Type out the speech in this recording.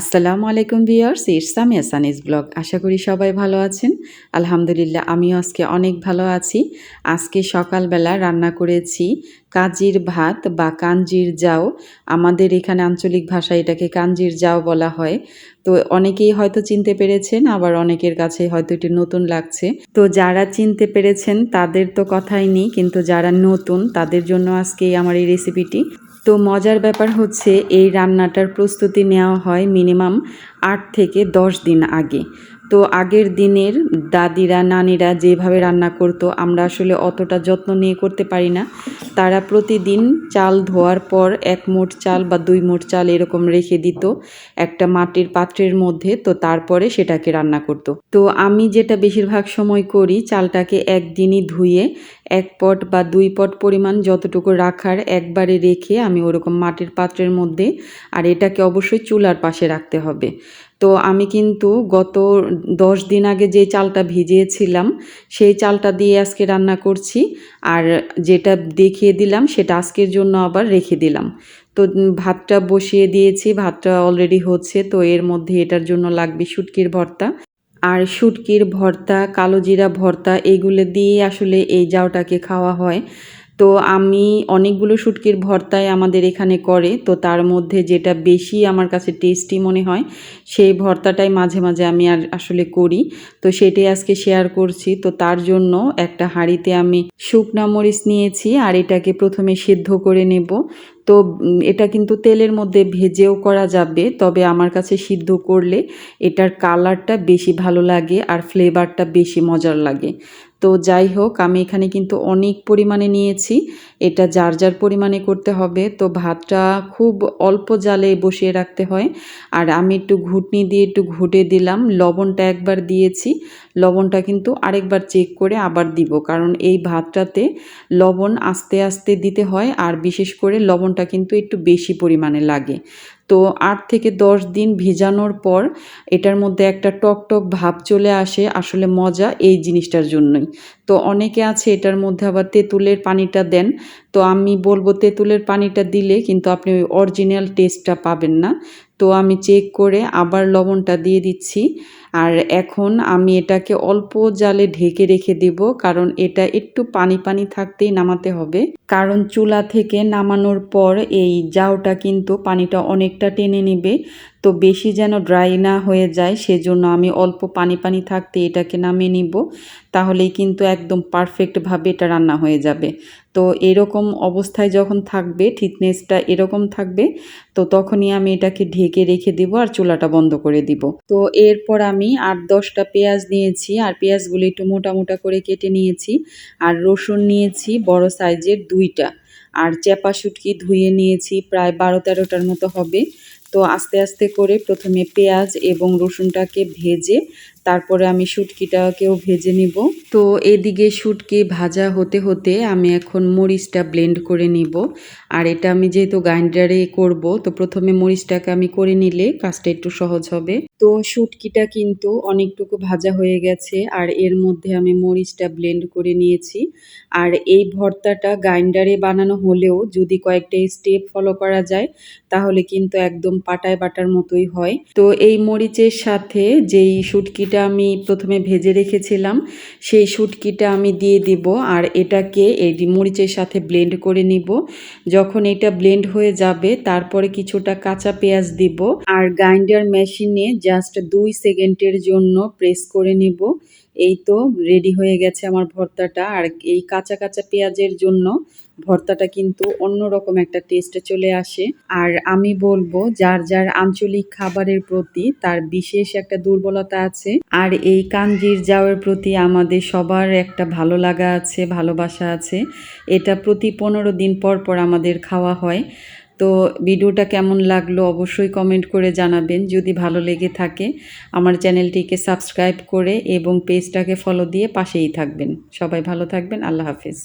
আসসালামু আলাইকুম viewers it's আমি আসানিস ব্লগ। আশা করি সবাই ভালো আছেন। আলহামদুলিল্লাহ, আমিও আজকে অনেক ভালো আছি। আজকে সকালবেলা রান্না করেছি কাজির ভাত বা কাঞ্জির যাও। আমাদের এখানে আঞ্চলিক ভাষায় এটাকে কাঞ্জির যাও বলা হয়। তো অনেকেই হয়তো চিনতে পেরেছেন, আবার অনেকের কাছে হয়তো এটি নতুন লাগছে। তো যারা চিনতে পেরেছেন, তাদের তো কথাই নেই, কিন্তু যারা নতুন, তাদের জন্য আজকে আমার এই রেসিপিটি তো মজার ব্যাপার হচ্ছে এই রান্নাটার প্রস্তুতি নেওয়া হয় মিনিমাম আট থেকে দশ দিন আগে। তো আগের দিনের দাদিরা, নানিরা যেভাবে রান্না করতো, আমরা আসলে অতটা যত্ন নিয়ে করতে পারি না। তারা প্রতিদিন চাল ধোয়ার পর এক মোট চাল বা দুই মোট চাল এরকম রেখে দিত একটা মাটির পাত্রের মধ্যে, তো তারপরে সেটাকে রান্না করত। তো আমি যেটা বেশিরভাগ সময় করি, চালটাকে একদিনই ধুয়ে এক পট বা দুই পট পরিমাণ যতটুকু রাখার একবারে রেখে আমি ওরকম মাটির পাত্রের মধ্যে, আর এটাকে অবশ্যই চুলার পাশে রাখতে হবে। তো আমি কিন্তু গত দশ দিন আগে যে চালটা ভিজিয়েছিলাম, সেই চালটা দিয়ে আজকে রান্না করছি। আর যেটা দেখিয়ে দিলাম, সেটা আজকের জন্য আবার রেখে দিলাম। তো ভাতটা বসিয়ে দিয়েছি, ভাতটা অলরেডি হচ্ছে, তো এর মধ্যে এটার জন্য লাগবে শুটকির ভর্তা। আর শুটকির ভর্তা কালো জিরা ভর্তা, এগুলো দিয়ে আসলে এই জাউটাকে খাওয়া হয়। তো আমি অনেকগুলো শুটকির ভর্তাই আমাদের এখানে করে, তো তার মধ্যে যেটা বেশি আমার কাছে টেস্টি মনে হয়, সেই ভর্তাটাই মাঝে মাঝে আমি আর আসলে করি। তো সেটাই আজকে শেয়ার করছি। তো তার জন্য একটা হাঁড়িতে আমি শুকনা মরিচ নিয়েছি আর এটাকে প্রথমে সেদ্ধ করে নেব। তো এটা কিন্তু তেলের মধ্যে ভেজেও করা যাবে। তবে আমার কাছে সিদ্ধ করলে এটার কালারটা বেশি ভালো লাগে আর ফ্লেভারটা বেশি মজার লাগে। তো যাই হোক, আমি এখানে কিন্তু অনেক পরিমাণে নিয়েছি। এটা যার যার পরিমাণে করতে হবে। তো ভাতটা খুব অল্প জালে বসিয়ে রাখতে হয়। আর আমি একটু ঘুটনি দিয়ে একটু ঘুটে দিলাম। লবণটা একবার দিয়েছি। লবণটা কিন্তু আরেকবার চেক করে আবার দিব। কারণ এই ভাতটাতে লবণ আস্তে আস্তে দিতে হয়। আর বিশেষ করে লবণটা কিন্তু একটু বেশি পরিমাণে লাগে। তো আট থেকে দশ দিন ভিজানোর পর এটার মধ্যে একটা টক টক ভাব চলে আসে আসলে মজা এই জিনিসটার জন্যই। তো অনেকে আছে এটার মধ্যে আবার তেঁতুলের পানিটা দেন। তো আমি বলব তেঁতুলের পানিটা দিলে কিন্তু আপনি ওই অরিজিনাল টেস্টটা পাবেন না। তো আমি চেক করে আবার লবণটা দিয়ে দিচ্ছি। আর এখন আমি এটাকে অল্প জালে ঢেকে রেখে দেব, কারণ এটা একটু পানি পানি থাকতেই নামাতে হবে। কারণ চুলা থেকে নামানোর পর এই জাউটা কিন্তু পানিটা অনেকটা টেনে নেবে। তো বেশি যেন ড্রাই না হয়ে যায়, সেজন্য আমি অল্প পানি পানি থাকতে এটাকে নামিয়ে নিব। তাহলেই কিন্তু একদম পারফেক্টভাবে এটা রান্না হয়ে যাবে। তো এরকম অবস্থায় যখন থাকবে, থিকনেসটা এরকম থাকবে, তো তখনই আমি এটাকে ঢেকে রেখে দিব আর চুলাটা বন্ধ করে দিব। তো এরপর আমি আট দশটা পেঁয়াজ নিয়েছি, আর পেঁয়াজগুলো একটু মোটা মোটা করে কেটে নিয়েছি, আর রসুন নিয়েছি, বড় সাইজের দুইটা, আর চেপা শুটকি ধুয়ে নিয়েছি, প্রায় বারো তেরোটার মতো হবে। তো আস্তে আস্তে করে প্রথমে পেঁয়াজ এবং রসুনটাকে ভেজে তারপরে আমি শুটকিটাকেও ভেজে নিব। তো এদিকে শুটকি ভাজা হতে হতে আমি এখন মরিচটা ব্লেন্ড করে নিব। আর এটা আমি যেহেতু গ্রাইন্ডারে করব, তো প্রথমে মরিচটাকে আমি করে নিলে কাজটা একটু সহজ হবে। তো শুটকিটা কিন্তু অনেকটুকু ভাজা হয়ে গেছে, আর এর মধ্যে আমি মরিচটা ব্লেন্ড করে নিয়েছি। আর এই ভর্তাটা গ্রাইন্ডারে বানানো হলেও যদি কয়েকটা স্টেপ ফলো করা যায়, তাহলে কিন্তু একদম পাটায় বাটার মতোই হয়। তো এই মরিচের সাথে যেই শুটকিটা আমি প্রথমে ভেজে রেখেছিলাম, সেই শুটকিটা আমি দিয়ে দিব, আর এটাকে এই মরিচের সাথে ব্লেন্ড করে নিব। যখন এটা ব্লেন্ড হয়ে যাবে, তারপরে কিছুটা কাঁচা পেঁয়াজ দিব, আর গ্রাইন্ডার মেশিনে জাস্ট দুই সেকেন্ডের জন্য প্রেস করে নিব। এই তো রেডি হয়ে গেছে আমার ভর্তাটা। আর এই কাঁচা কাঁচা পেঁয়াজের জন্য ভর্তাটা কিন্তু অন্যরকম একটা টেস্টে চলে আসে। আর আমি বলব, যার যার আঞ্চলিক খাবারের প্রতি তার বিশেষ একটা দুর্বলতা আছে, আর এই কাঞ্জির যাওয়ার প্রতি আমাদের সবার একটা ভালো লাগা আছে, ভালোবাসা আছে। এটা প্রতি পনেরো দিন পর পর আমাদের খাওয়া হয়। তো ভিডিওটা কেমন লাগল অবশ্যই কমেন্ট করে জানাবেন, যদি ভালো লেগে থাকে। আমার চ্যানেলটিকে সাবস্ক্রাইব করে এবং পেজটাকে ফলো দিয়ে পাশেই থাকবেন। সবাই ভালো থাকবেন, আল্লাহ হাফিজ।